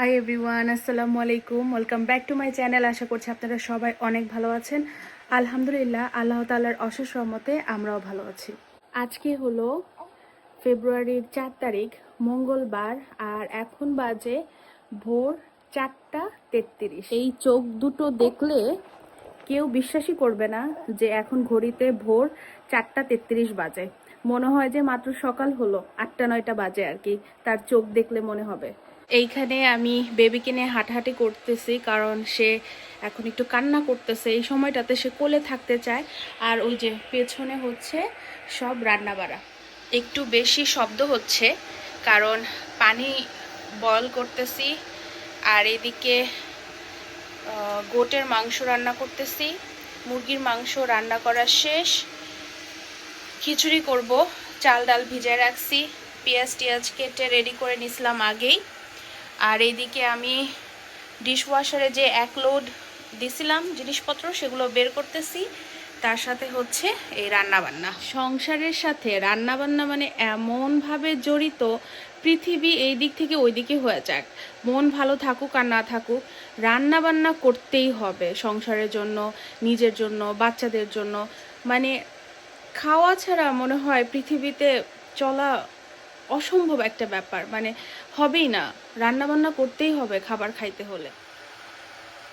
High everyone আসসালামু আলাইকুম welcome back to my channel আশা করছি আপনারা সবাই অনেক ভালো আছেন। আলহামদুলিল্লাহ, আল্লাহ তালার অশেষ রহমতে আমরাও ভালো আছি। আজকে হলো ফেব্রুয়ারির চার তারিখ, মঙ্গলবার, আর এখন বাজে ভোর চারটা তেত্রিশ। এই চোখ দুটো দেখলে কেউ বিশ্বাসই করবে না যে এখন ঘড়িতে ভোর চারটা তেত্রিশ বাজে। মনে হয় যে মাত্র সকাল হলো, আটটা নয়টা বাজে আর কি। তার চোখ দেখলে মনে হবে। এইখানে আমি বেবিকে নিয়ে হাঁটাহাঁটি করতেছি, কারণ সে এখন একটু কান্না করতেছে। এই সময়টাতে সে কোলে থাকতে চায়। আর ওই যে পেছনে হচ্ছে সব রান্না বাড়া একটু বেশি শব্দ হচ্ছে, কারণ পানি বয়ল করতেছি, আর এদিকে গোটের মাংস রান্না করতেছি। মুরগির মাংস রান্না করা শেষ। খিচুড়ি করব, চাল ডাল ভিজায় রাখছি, পেঁয়াজ টিয়াজ কেটে রেডি করে নিছিলাম আগেই। আর এইদিকে আমি ডিশওয়াশারে যে এক লোড দিছিলাম জিনিসপত্র, সেগুলো বের করতেছি। তার সাথে হচ্ছে এই রান্না বান্না সংসারের সাথে রান্না বান্না মানে এমনভাবে জড়িত, পৃথিবী এই দিক থেকে ওই দিকে হয়ে যাক। মন ভালো থাকুক আর না থাকুক রান্না বান্না করতেই হবে সংসারের জন্য, নিজের জন্য, বাচ্চাদের জন্য। মানে খাওয়া ছাড়া মনে হয় পৃথিবীতে চলা অসম্ভব একটা ব্যাপার। মানে হবেই না। রান্না বান্না করতেই হবে খাবার খাইতে হলে।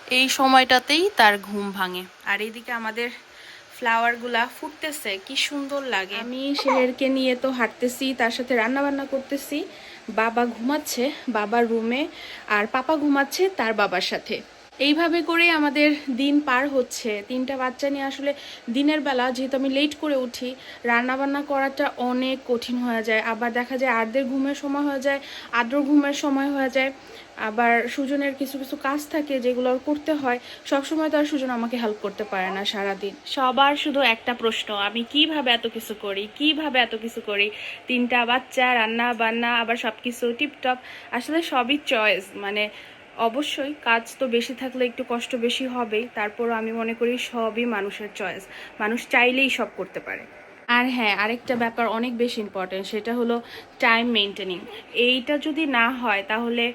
এই সময়টাতেই তার ঘুম ভাঙে। আর এইদিকে আমাদের ফ্লাওয়ারগুলা ফুটতেছে। কি সুন্দর লাগে। আমি শেহেরকে নিয়ে তো হাঁটতেছি তার সাথে রান্না বান্না করতেছি। বাবা ঘুমাচ্ছে বাবার রুমে আর পাপা ঘুমাচ্ছে তার বাবার সাথে। এইভাবে করে আমাদের দিন পার হচ্ছে। তিনটা বাচ্চা নিয়ে আসলে দিনের বেলা যেহেতু আমি লেট করে উঠি রান্না বান্না করাটা অনেক কঠিন হয়ে যায়। আবার দেখা যায় আর্ধের ঘুমের সময় হয়ে যায় আদ্র ঘুমের সময় হয়ে যায়। আবার সুজনের কিছু কিছু কাজ থাকে যেগুলো করতে হয়, সবসময় তো আর সুজন আমাকে হেল্প করতে পারে না সারাদিন। সবার শুধু একটা প্রশ্ন, আমি কীভাবে এত কিছু করি, কীভাবে এত কিছু করি? তিনটা বাচ্চা রান্না বান্না আবার সব কিছু টিপটপ আসলে সবই চয়েস মানে অবশ্যই, কাজ তো বেশি থাকলে একটু কষ্ট বেশি হবেই তারপরও আমি মনে করি সবই মানুষের চয়েস মানুষ চাইলেই সব করতে পারে। আর হ্যাঁ আরেকটা ব্যাপার অনেক বেশি ইম্পর্টেন্ট সেটা হলো টাইম মেনটেনিং এইটা যদি না হয় তাহলে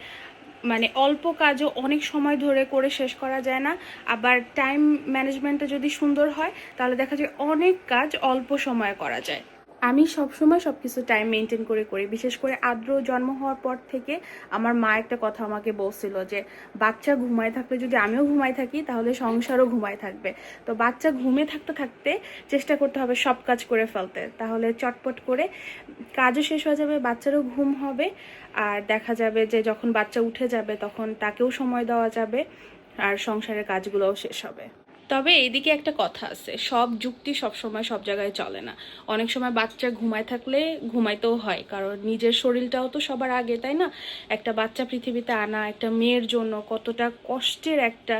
মানে অল্প কাজও অনেক সময় ধরে করে শেষ করা যায় না, আবার টাইম ম্যানেজমেন্টটা যদি সুন্দর হয়, তাহলে দেখা যায় অনেক কাজ অল্প সময়ে করা যায়। আমি সবসময় সব কিছু টাইম মেনটেন করে করি। বিশেষ করে আদ্র জন্ম হওয়ার পর থেকে আমার মা একটা কথা আমাকে বলছিল যে, বাচ্চা ঘুমায় থাকলে যদি আমিও ঘুমায় থাকি, তাহলে সংসারও ঘুমায় থাকবে। তো বাচ্চা ঘুমে থাকতে থাকতে চেষ্টা করতে হবে সব কাজ করে ফেলতে। তাহলে চটপট করে কাজও শেষ হয়ে যাবে, বাচ্চারও ঘুম হবে। আর দেখা যাবে যে যখন বাচ্চা উঠে যাবে, তখন তাকেও সময় দেওয়া যাবে। আর সংসারের কাজগুলোও শেষ হবে। তবে এইদিকে একটা কথা আছে, সব যুক্তি সব সময় সব জায়গায় চলে না। অনেক সময় বাচ্চা ঘুমায় থাকলে ঘুমাইতেও হয়, কারণ নিজের শরীরটাও তো সবার আগে, তাই না? একটা বাচ্চা পৃথিবীতে আনা, একটা মেয়ের জন্য কতটা কষ্টের একটা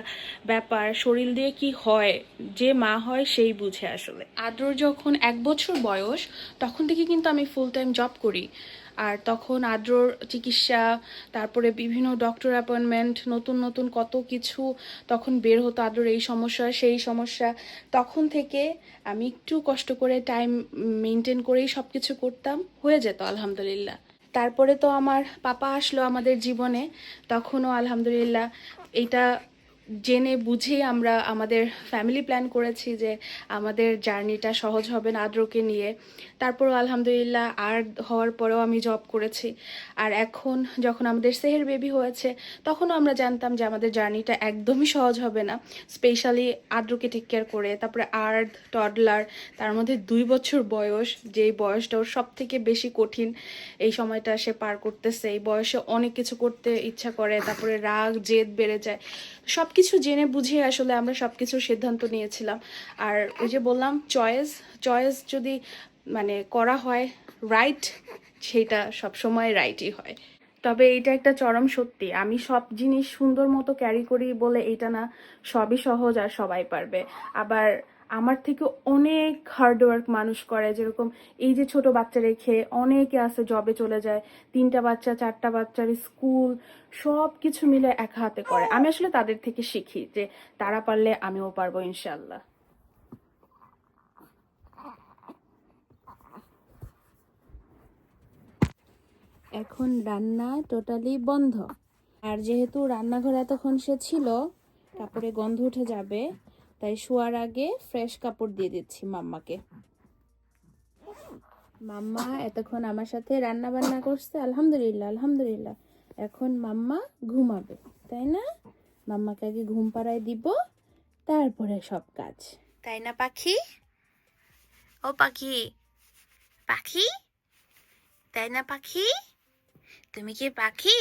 ব্যাপার, শরীর দিয়ে কি হয়, যে মা হয় সেই বুঝে আসলে। আদ্রর যখন এক বছর বয়স, তখন থেকে কিন্তু আমি ফুল টাইম জব করি। আর তখন আদ্রর চিকিৎসা, তারপরে বিভিন্ন ডক্টর অ্যাপয়েন্টমেন্ট নতুন নতুন কত কিছু তখন বের হতো আদ্রর এই সমস্যা, সেই সমস্যা। তখন থেকে আমি একটু কষ্ট করে টাইম মেনটেন করেই সব কিছু করতাম, হয়ে যেত আলহামদুলিল্লাহ। তারপরে তো আমার পাপা আসলো আমাদের জীবনে, তখনও আলহামদুলিল্লাহ এটা জেনে বুঝে আমরা আমাদের ফ্যামিলি প্ল্যান করেছি যে আমাদের জার্নিটা সহজ হবে না আদ্রকে নিয়ে। তারপরও আলহামদুলিল্লাহ আর হওয়ার পরেও আমি জব করেছি। আর এখন যখন আমাদের সেহের বেবি হয়েছে, তখনও আমরা জানতাম যে আমাদের জার্নিটা একদমই সহজ হবে না। স্পেশালি আদ্রকে টেক কেয়ার করে, তারপরে আর্ধ টডলার তার মধ্যে দুই বছর বয়স, যেই বয়সটা ওর সব থেকে বেশি কঠিন, এই সময়টা সে পার করতেছে। এই বয়সে অনেক কিছু করতে ইচ্ছা করে, তারপরে রাগ, জেদ বেড়ে যায়। সব কিছু জেনে বুঝিয়ে আসলে আমরা সব কিছুর সিদ্ধান্ত নিয়েছিলাম। আর ওই যে বললাম চয়েস চয়েস যদি মানে করা হয় রাইট সেটা সবসময় রাইটই হয়। তবে এটা একটা চরম সত্যি। আমি সব জিনিস সুন্দর মতো ক্যারি করি বলে এটা না, সবই সহজ আর সবাই পারবে। আবার আমার থেকে অনেক হার্ডওয়ার্ক মানুষ করে, যেরকম এই যে ছোট বাচ্চা রেখে অনেকে আছে জবে চলে যায়, তিনটা বাচ্চা, চারটা বাচ্চার স্কুল সব কিছু মিলে এক হাতে করে। আমি আসলে তাদের থেকে শিখি যে তারা পারলে আমিও পারব ইনশাল্লাহ এখন রান্না টোটালি বন্ধ। আর যেহেতু রান্নাঘর এতক্ষণ সে ছিল, তারপরে গন্ধ উঠে যাবে। তাই শোয়ার আগে ফ্রেশ কাপড় দিয়ে দিচ্ছি মাম্মাকে। মাম্মা এতক্ষণ আমার সাথে রান্না বান্না করছে, আলহামদুলিল্লাহ আলহামদুলিল্লাহ। এখন মাম্মা ঘুমাবে, তাই না? মাম্মাকে আগে ঘুম পাড়ায় দিব, তারপরে সব কাজ। তাই না, পাখি? ও পাখি পাখি? তাই না, পাখি? তুমি কি পাখি?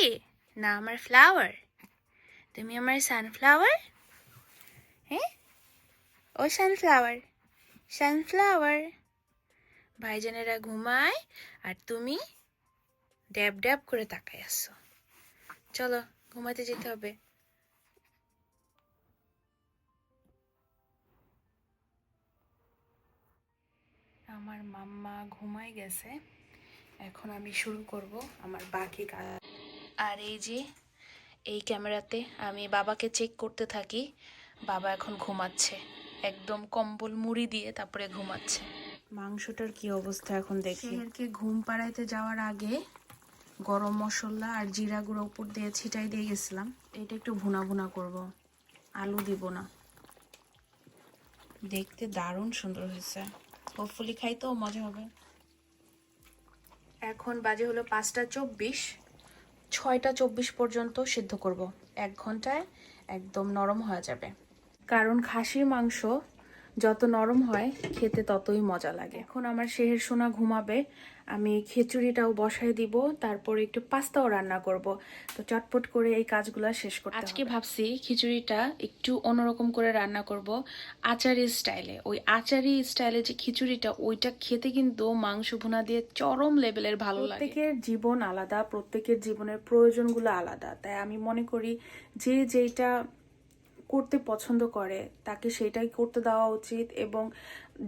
না, আমার ফ্লাওয়ার তুমি আমার সানফ্লাওয়ার হ্যাঁ? ও সানফ্লাওয়ার সানফ্লাওয়ার ভাইজানেরা ঘুমায় আর তুমি ড্যাব ড্যাব করে তাকায় আসছো চলো, ঘুমাতে যেতে হবে। আমার মাম্মা ঘুমায় গেছে। এখন আমি শুরু করব আমার বাকি কাজ। আর এই যে, এই ক্যামেরাতে আমি বাবাকে চেক করতে থাকি। বাবা এখন ঘুমাচ্ছে। একদম কম্বল মুড়ি দিয়ে তারপরে ঘুমাচ্ছে। মাংসটার কি অবস্থা এখন দেখি। ঘুম পাড়াইতে যাওয়ার আগে গরম মশলা আর জিরা গুঁড়ো উপর দিয়ে ছিটাই দিয়ে গেছিলাম। এটা একটু ভুনা ভুনা করব। আলু দিব না। দেখতে দারুণ সুন্দর হয়েছে। হোপফুলি খাইতেও মজা হবে। এখন বাজে হলো পাঁচটা চব্বিশ। ছয়টা চব্বিশ পর্যন্ত সিদ্ধ করব। এক ঘন্টায় একদম নরম হয়ে যাবে। কারণ খাসির মাংস যত নরম হয় খেতে ততই মজা লাগে। এখন আমার শেহের সোনা ঘুমাবে আমি খিচুড়িটাও বসাই দিব তারপরে একটু পাস্তাও রান্না করব। তো চটপট করে এই কাজগুলো শেষ করতে আজকে ভাবছি খিচুড়িটা একটু অন্যরকম করে রান্না করব আচারি স্টাইলে। ওই আচারি স্টাইলে যে খিচুড়িটা ওইটা খেতে কিন্তু মাংস ভুনা দিয়ে চরম লেভেলের ভালো লাগে। প্রত্যেকের জীবন আলাদা প্রত্যেকের জীবনের প্রয়োজনগুলো আলাদা। তাই আমি মনে করি যে যেটা করতে পছন্দ করে তাকে সেটাই করতে দেওয়া উচিত এবং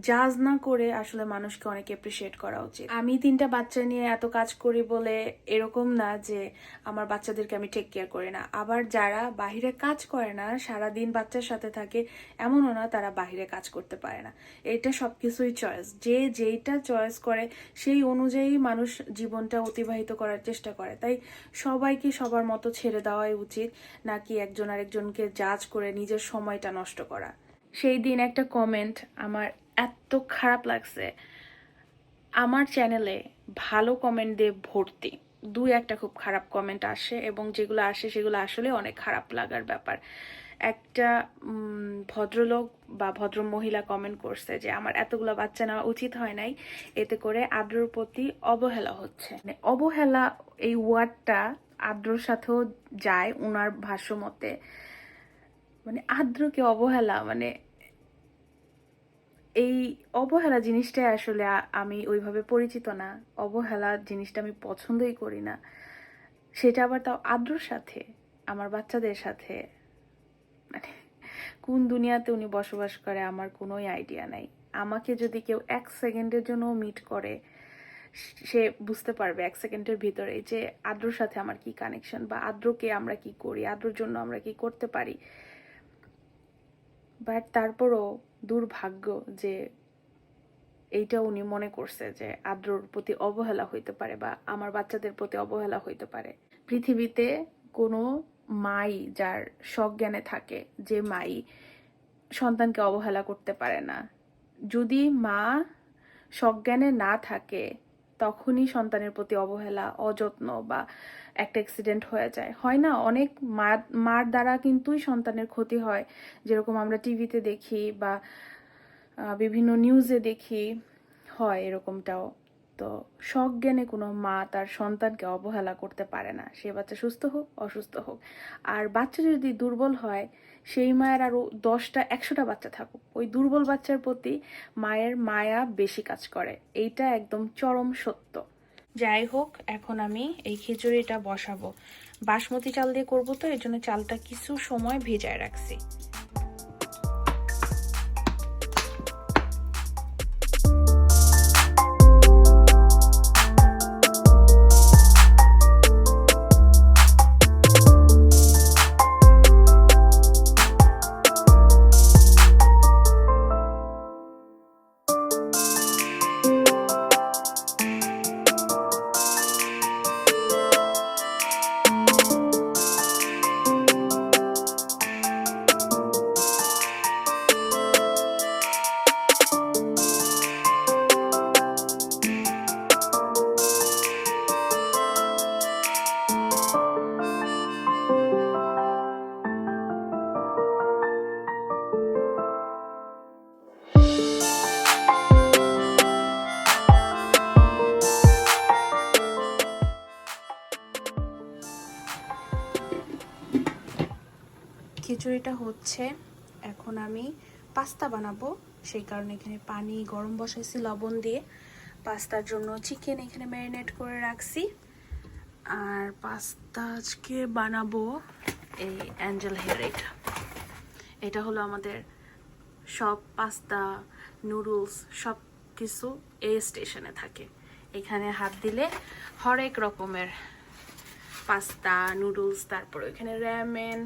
জাজ না করে আসলে মানুষকে অনেক এপ্রিসিয়েট করা উচিত। আমি তিনটা বাচ্চা নিয়ে এত কাজ করি বলে এরকম না যে আমার বাচ্চাদেরকে আমি টেক কেয়ার করি না। আবার যারা বাহিরে কাজ করে না সারা দিন বাচ্চার সাথে থাকে, এমনও না তারা বাহিরে কাজ করতে পারে না। এটা সব কিছুই চয়েস যে যেইটা চয়েস করে, সেই অনুযায়ী মানুষ জীবনটা অতিবাহিত করার চেষ্টা করে। তাই সবাইকে সবার মতো ছেড়ে দেওয়াই উচিত, নাকি একজন আরেকজনকে জাজ করে নিজের সময়টা নষ্ট করা। সেই দিন একটা কমেন্ট আমার এত খারাপ লাগছে। আমার চ্যানেলে ভালো কমেন্ট দিয়ে ভর্তি। দুই একটা খুব খারাপ কমেন্ট আসে এবং যেগুলো আসে সেগুলো আসলে অনেক খারাপ লাগার ব্যাপার। একটা ভদ্রলোক বা ভদ্র মহিলা কমেন্ট করছে যে, আমার এতগুলো বাচ্চা নেওয়া উচিত হয় নাই। এতে করে আদ্রর প্রতি অবহেলা হচ্ছে। মানে অবহেলা এই ওয়ার্ডটা আদ্রর সাথেও যায় উনার ভাষ্য মতে। মানে আদ্রকে অবহেলা মানে এই অবহেলা জিনিসটাই আসলে আমি ওইভাবে পরিচিত না। অবহেলা জিনিসটা আমি পছন্দই করি না। সেটা আবার তাও আদ্রর সাথে, আমার বাচ্চাদের সাথে। মানে কোন দুনিয়াতে উনি বসবাস করে আমার কোনোই আইডিয়া নাই। আমাকে যদি কেউ এক সেকেন্ডের জন্য মিট করে, সে বুঝতে পারবে এক সেকেন্ডের ভিতরে যে আদ্রর সাথে আমার কি কানেকশন বা আদ্রকে আমরা কি করি, আদ্রর জন্য আমরা কি করতে পারি। বাট তারপরও দুর্ভাগ্য যে এইটা উনি মনে করছে যে আদ্রর প্রতি অবহেলা হইতে পারে বা আমার বাচ্চাদের প্রতি অবহেলা হইতে পারে। পৃথিবীতে কোনো মাই যার সজ্ঞানে থাকে, যে মাই সন্তানকে অবহেলা করতে পারে না। যদি মা সজ্ঞানে না থাকে তখনই সন্তানের প্রতি অবহেলা, অযত্ন বা একটা অ্যাক্সিডেন্ট হয়ে যায়। হয় না? অনেক মার দ্বারা কিন্তুই সন্তানের ক্ষতি হয়। যেরকম আমরা টিভিতে দেখি বা বিভিন্ন নিউজে দেখি, হয় এরকমটাও। তো জ্ঞানে কোনো মা তার সন্তানকে অবহেলা করতে পারে না। সে বাচ্চা সুস্থ হোক, অসুস্থ হোক। আর বাচ্চা যদি দুর্বল হয়, সেই মায়ের আরও দশটা, একশোটা বাচ্চা থাকুক। ওই দুর্বল বাচ্চার প্রতি মায়ের মায়া বেশি কাজ করে। এইটা একদম চরম সত্য। যাই হোক, এখন আমি এই খিচুড়িটা বসাবো। বাসমতি চাল দিয়ে করব তো, এর জন্য চালটা কিছু সময় ভেজায় রাখছি। খিচুড়িটা হচ্ছে, এখন আমি পাস্তা বানাবো। সেই কারণে এখানে পানি গরম বসাইছি লবণ দিয়ে। পাস্তার জন্য চিকেন এখানে ম্যারিনেট করে রাখছি। আর পাস্তা আজকে বানাবো এই অ্যাঞ্জেল হেয়ার এটা এটা হলো আমাদের সব পাস্তা নুডলস সব কিছু এই স্টেশনে থাকে। এখানে হাত দিলে হরেক রকমের পাস্তা নুডলস তারপরে ওইখানে র্যামেন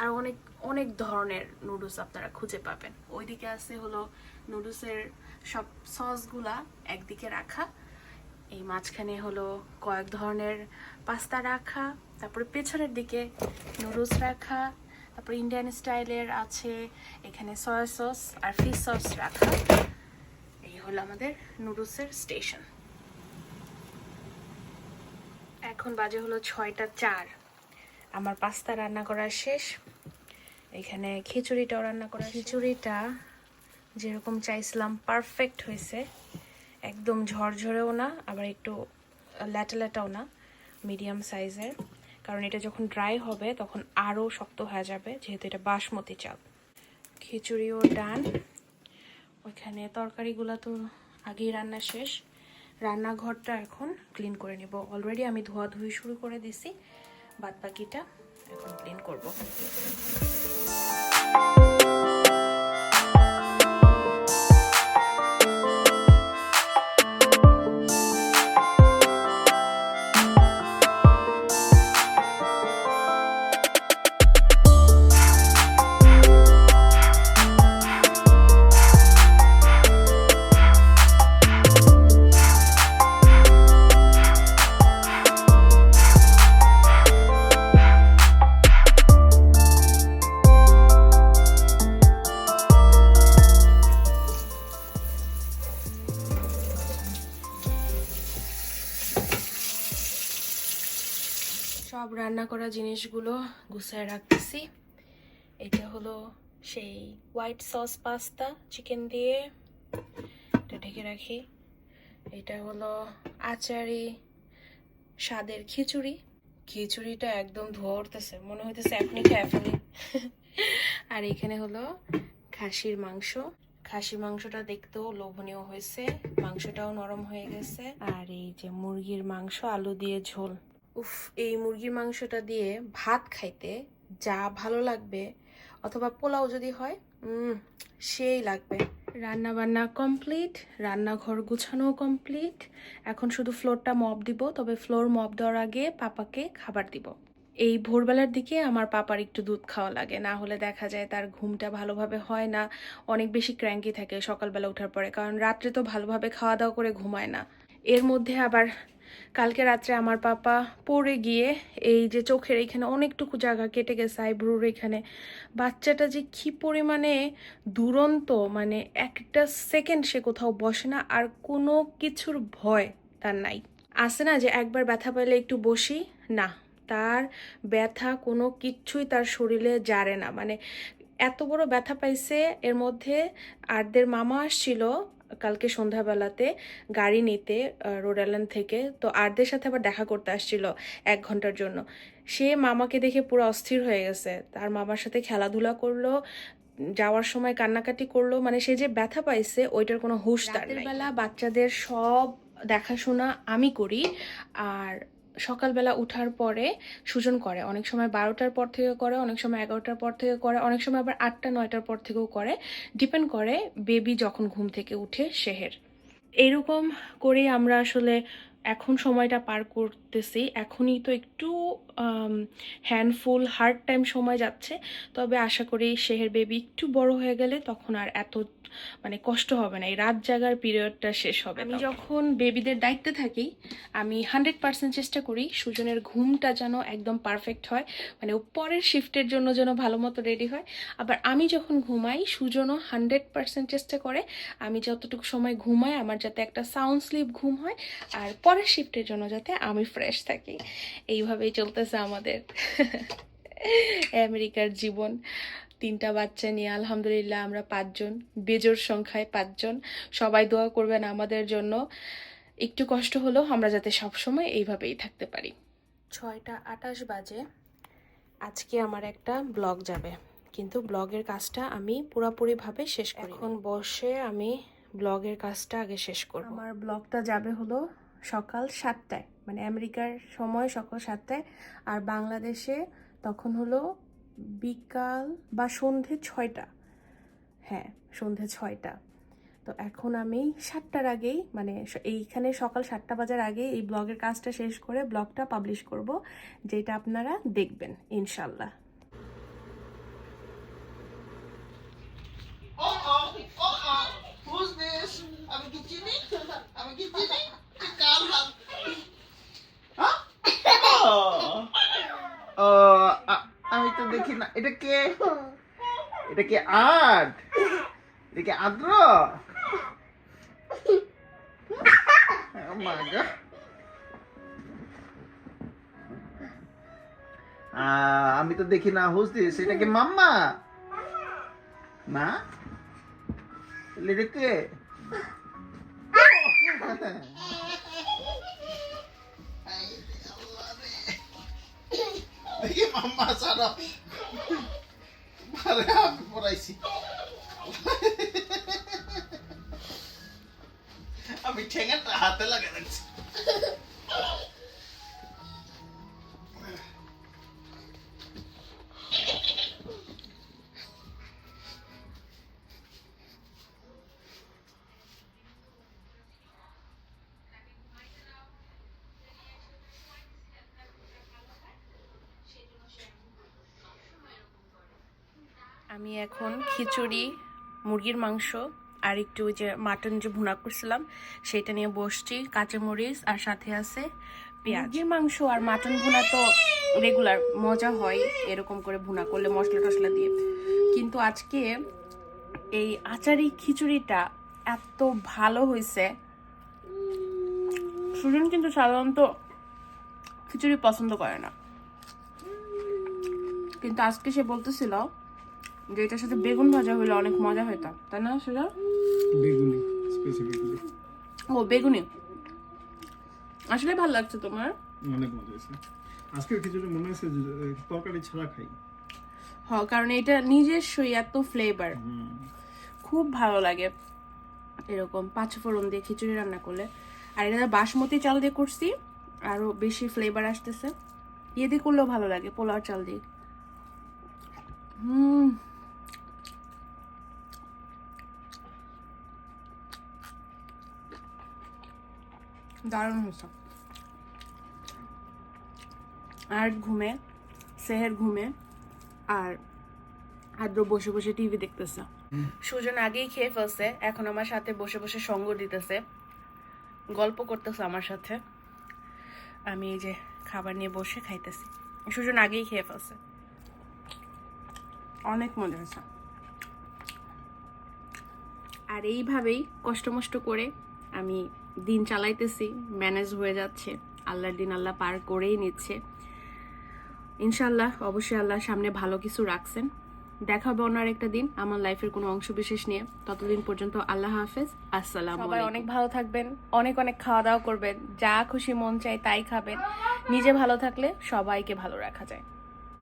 আর অনেক অনেক ধরনের নুডলস আপনারা খুঁজে পাবেন। ওইদিকে আছে হলো নুডলসের সব সসগুলা একদিকে রাখা। এই মাঝখানে হলো কয়েক ধরনের পাস্তা রাখা, তারপরে পেছনের দিকে নুডলস রাখা, তারপর ইন্ডিয়ান স্টাইলের আছে এখানে সয়া সস আর ফিশ সস রাখা। এই হলো আমাদের নুডলসের স্টেশন এখন বাজে হলো ছয়টা চার। আমার পাস্তা রান্না করা শেষ। এখানে খিচুড়িটাও রান্না করা খিচুড়িটা যেরকম চাইছিলাম পারফেক্ট হয়েছে। একদম ঝরঝরেও না, আবার একটু ল্যাটা ল্যাটাও না মিডিয়াম সাইজের কারণ এটা যখন ড্রাই হবে, তখন আরও শক্ত হয়ে যাবে, যেহেতু এটা বাসমতি চাল। খিচুড়িও ডান ওইখানে তরকারিগুলো তো আগেই রান্না শেষ। রান্নাঘরটা এখন ক্লিন করে নেব। অলরেডি আমি ধোয়াধুয়ি শুরু করে দিছি। বাদ বাকিটা এখন ক্লিন করব। সব রান্না করা জিনিসগুলো গুছায় রাখতেছি। এটা হলো সেই হোয়াইট সস পাস্তা চিকেন দিয়ে। এটা ঢেকে রাখি। এটা হলো আচারি স্বাদের খিচুড়ি। খিচুড়িটা একদম ধোয়া উঠতেছে, মনে হইতেছে এখনই খেয়ে আর এখানে হলো খাসির মাংস। খাসি মাংসটা দেখতেও লোভনীয় হয়েছে, মাংসটাও নরম হয়ে গেছে। আর এই যে মুরগির মাংস, আলু দিয়ে ঝোল। উফ, এই মুরগির মাংসটা দিয়ে ভাত খাইতে যা ভালো লাগবে, অথবা পোলাও যদি হয় সেই লাগবে। রান্না বান্না কমপ্লিট রান্নাঘর গুছানো কমপ্লিট এখন শুধু ফ্লোরটা মপ দিব, তবে ফ্লোর মপ দেওয়ার আগে পাপাকে খাবার দিব। এই ভোরবেলার দিকে আমার পাপার একটু দুধ খাওয়া লাগে, না হলে দেখা যায় তার ঘুমটা ভালোভাবে হয় না, অনেক বেশি ক্র্যাঙ্কি থাকে সকালবেলা ওঠার পরে, কারণ রাত্রে তো ভালোভাবে খাওয়া দাওয়া করে ঘুমায় না। এর মধ্যে আবার কালকে রাত্রে আমার পাপা পড়ে গিয়ে এই যে চোখের এখানে অনেকটুকু জায়গা কেটে গেছে আইব্রোর এখানে বাচ্চাটা যে কি পরিমাণে দুরন্ত মানে একটা সেকেন্ড সে কোথাও বসে না, আর কোনো কিছুর ভয় তার নাই। আসে না যে একবার ব্যথা পেলে একটু বসি? না, তার ব্যথা কোনো কিচ্ছুই তার শরীরে জারে না। মানে এত বড় ব্যথা পাইছে, এর মধ্যে আরদের মামা আসছিল কালকে সন্ধ্যাবেলাতে গাড়ি নিতে রোড আইল্যান্ড থেকে। তো আরদের সাথে আবার দেখা করতে আসছিল এক ঘণ্টার জন্য। সে মামাকে দেখে পুরো অস্থির হয়ে গেছে। তার মামার সাথে খেলাধুলা করল, যাওয়ার সময় কান্নাকাটি করল মানে সে যে ব্যথা পাইছে, ওইটার কোনো হুশ তার বেলা বাচ্চাদের সব দেখাশোনা আমি করি, আর সকালবেলা উঠার পরে সুজন করে। অনেক সময় বারোটার পর থেকে করে, অনেক সময় এগারোটার পর থেকে করে, অনেক সময় আবার আটটা, নয়টার পর থেকেও করে। ডিপেন্ড করে বেবি যখন ঘুম থেকে উঠে শেহের এরকম করেই আমরা আসলে এখন সময়টা পার করতেছি। এখনই তো একটু হ্যান্ডফুল হার্ড টাইম সময় যাচ্ছে। তবে আশা করি শেহের বেবি একটু বড় হয়ে গেলে তখন আর এত মানে কষ্ট হবে না এই রাত জাগার পিরিয়ডটা শেষ হবে আমি যখন বেবিদের দায়িত্বে থাকি আমি হান্ড্রেড পার্সেন্ট চেষ্টা করি সুজনের ঘুমটা যেন একদম পারফেক্ট হয় মানে ও পরের শিফটের জন্য যেন ভালো মতো রেডি হয়। আবার আমি যখন ঘুমাই সুজনও হান্ড্রেড পার্সেন্ট চেষ্টা করে আমি যতটুকু সময় ঘুমাই আমার যাতে একটা সাউন্ড স্লিপ ঘুম হয় আর পরের শিফটের জন্য যাতে আমি ফ্রেশ থাকি। এইভাবেই চলতেছে আমাদের আমেরিকার জীবন। তিনটা বাচ্চা নিয়ে আলহামদুলিল্লাহ আমরা পাঁচজন বেজোর সংখ্যায় পাঁচজন। সবাই দোয়া করবেন আমাদের জন্য। একটু কষ্ট হলেও আমরা যাতে সবসময় এইভাবেই থাকতে পারি। ছয়টা আটাশ বাজে। আজকে আমার একটা ব্লগ যাবে। কিন্তু ব্লগের কাজটা আমি পুরোপুরিভাবে শেষ করি এখন বসে আমি ব্লগের কাজটা আগে শেষ করব। আমার ব্লগটা যাবে হলো সকাল সাতটায়। মানে আমেরিকার সময় সকাল সাতটায় আর বাংলাদেশে তখন হলো বিকাল বা সন্ধে ছয়টা। হ্যাঁ সন্ধে ছয়টা। তো এখন আমি সাতটার আগেই মানে এইখানে সকাল সাতটা বাজার আগে এই ব্লগের কাজটা শেষ করে ব্লগটা পাবলিশ করব যেটা আপনারা দেখবেন ইনশাল্লাহ Oh oh, আমি কি কি তো দেখি না। এটা কে? এটা কি আর্ট? এটা কি আদ্র? Oh আমি তো দেখি না হুজ দিস এটা কি মাম্মা? না তাহলে মাম্মা ছাড়া আরে আমি পড়াইছি আমি ঠেঙাটা হাতে লাগে রাখছি খিচুড়ি, মুরগির মাংস, আর একটু যে মাটন যে ভুনা করছিলাম, সেটা নিয়ে বসছি, কাঁচামরিচ, আর সাথে আছে পেঁয়াজ। মুরগির মাংস আর মাটন ভুনা তো রেগুলার মজা হয়, এরকম করে ভুনা করলে মশলা টশলা দিয়ে। কিন্তু আজকে এই আচারি খিচুড়িটা এত ভালো হয়েছে। সুজন কিন্তু সাধারণত খিচুড়ি পছন্দ করে না। কিন্তু আজকে সে বলতেছিল যে এটার সাথে বেগুন ভাজা হলে অনেক মজা হইতাম তাই না সেটা? বেগুনি স্পেসিফিকলি ও বেগুনি। আসলে ভালো লাগছে তোমার। অনেক মজা হয়েছে। আজকের খিচুড়ি মনে হয়েছে তরকারি ছাড়া খাই। হ কারণ এটা নিজস্বই এত ফ্লেভার। খুব ভালো লাগে এরকম পাঁচ ফোড়ন দিয়ে খিচুড়ি রান্না করলে। আর এটা বাসমতি চাল দিয়ে করছি আরও বেশি ফ্লেভার আসতেছে। ইয়ে দিয়ে করলেও ভালো লাগে পোলাও চাল দিয়ে। হুম। দারুণ হয়েছে। আর ঘুমে সেহের ঘুমে আর আদ্র বসে বসে টিভি দেখতেছে। সুজন আগেই খেয়ে ফেলছে এখন আমার সাথে বসে বসে সঙ্গ দিতেছে গল্প করতেছে আমার সাথে। আমি এই যে খাবার নিয়ে বসে খাইতেছি। সুজন আগেই খেয়ে ফেলছে। অনেক মজা হয়েছে। আর এইভাবেই কষ্ট মষ্ট করে আমি দিন চালাইতেছি ম্যানেজ হয়ে যাচ্ছে। আল্লাহর দিন আল্লাহ পার করেই নিচ্ছে। ইনশাল্লাহ অবশ্যই আল্লাহ সামনে ভালো কিছু রাখছেন। দেখা হবে অন্য একটা দিন আমার লাইফের কোনো অংশ বিশেষ নিয়ে। ততদিন পর্যন্ত আল্লাহ হাফেজ। আসসালাম সবাই অনেক ভালো থাকবেন অনেক অনেক খাওয়া দাওয়া করবেন যা খুশি মন চাই তাই খাবেন। নিজে ভালো থাকলে সবাইকে ভালো রাখা যায়।